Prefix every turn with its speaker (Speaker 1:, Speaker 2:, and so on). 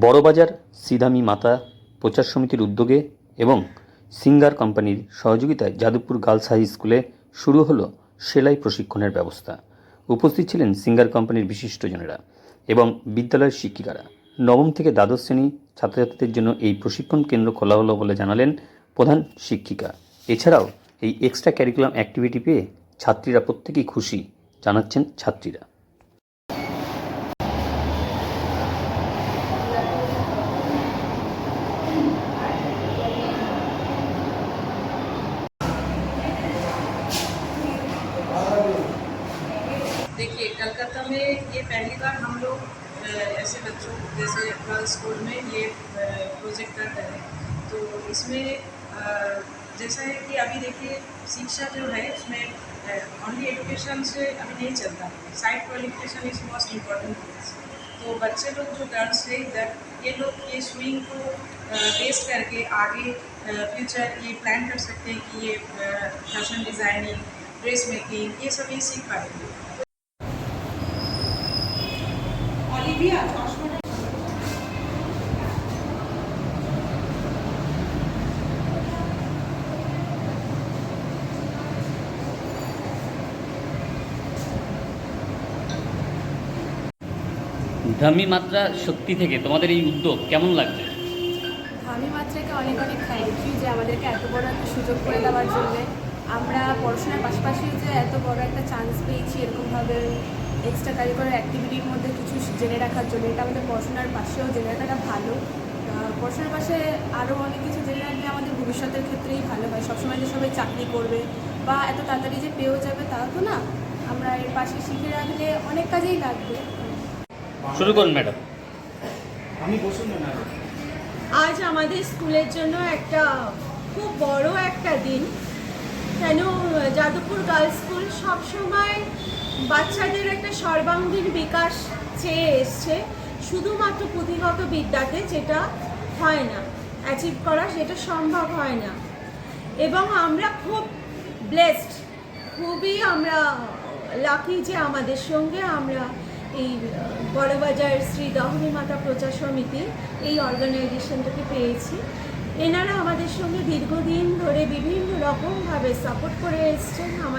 Speaker 1: বড়বাজার সিদামি মাতা প্রচার সমিতির উদ্যোগে এবং সিঙ্গার কোম্পানির সহযোগিতায় যাদবপুর গার্লস হাই স্কুলে শুরু হলো সেলাই প্রশিক্ষণের ব্যবস্থা। উপস্থিত ছিলেন সিঙ্গার কোম্পানির বিশিষ্টজনেরা এবং বিদ্যালয়ের শিক্ষিকারা। নবম থেকে দ্বাদশ শ্রেণি ছাত্রছাত্রীদের জন্য এই প্রশিক্ষণ কেন্দ্র খোলা হলো বলে জানালেন প্রধান শিক্ষিকা। এছাড়াও এই এক্সট্রা ক্যারিকুলাম অ্যাক্টিভিটি পেয়ে ছাত্রীরা প্রত্যেকেই খুশি, জানাচ্ছেন ছাত্রীরা।
Speaker 2: देखिए, कलकत्ता में ये पहली बार हम लोग ऐसे बच्चों, जैसे गर्ल्स स्कूल में ये प्रोजेक्ट कर रहे हैं। तो इसमें जैसा है कि अभी देखिए, शिक्षा जो है, उसमें ओनली एजुकेशन से अभी नहीं चलता। Side qualification is most important तो बच्चे लोग जो गर्ल्स है, इधर, ये लोग ये स्विंग को बेस करके आगे फ्यूचर ये प्लान कर सकते हैं कि ये फ़ैशन डिज़ाइनिंग ड्रेस मेकिंग ये सब ये सीख पाएँगे।
Speaker 1: ধামি মাত্রা শক্তি থেকে তোমাদের এই উদ্যোগ কেমন লাগছে?
Speaker 3: আমি মাত্রাকে অনেক অনেক থ্যাংক ইউ যে আমাদেরকে এত বড় একটা সুযোগ করে দেওয়ার জন্য। আমরা পড়াশোনার পাশাপাশি যে এত বড় একটা চান্স পেয়েছি এরকমভাবে এক্সট্রা কারিকুলার অ্যাক্টিভিটির মধ্যে কিছু জেনে রাখার জন্য। এটা আমাদের পড়াশোনার পাশেও জেনে রাখাটা ভালো। পড়াশোনার পাশে আরও অনেক কিছু জেনে রাখলে আমাদের ভবিষ্যতের ক্ষেত্রেই ভালো হয়। সবসময় যে সবাই চাকরি করবে বা এত তাড়াতাড়ি যে পেয়েও যাবে তাও তো না। আমরা এর পাশে শিখে রাখলে অনেক কাজেই লাগবে।
Speaker 1: শুরু করুন ম্যাডাম।
Speaker 4: আমি আজ আমাদের স্কুলের জন্য একটা খুব বড় একটা দিন। কেন যাদবপুর গার্লস স্কুল সবসময় বাচ্চাদের একটা সর্বাঙ্গীন বিকাশ চেয়ে এসছে, শুধুমাত্র পুঁথিগত বিদ্যাতে যেটা হয় না অ্যাচিভ করা সেটা সম্ভব হয় না। এবং আমরা খুব ব্লেসড খুবই আমরা লাকি যে আমাদের সঙ্গে আমরা এই বড়বাজার শ্রী দহনী মাতা প্রচার সমিতি এই অর্গানাইজেশনটাকে পেয়েছি। এনারা আমাদের সঙ্গে দীর্ঘদিন ধরে বিভিন্ন রকমভাবে সাপোর্ট করে এসছেন, আমাদের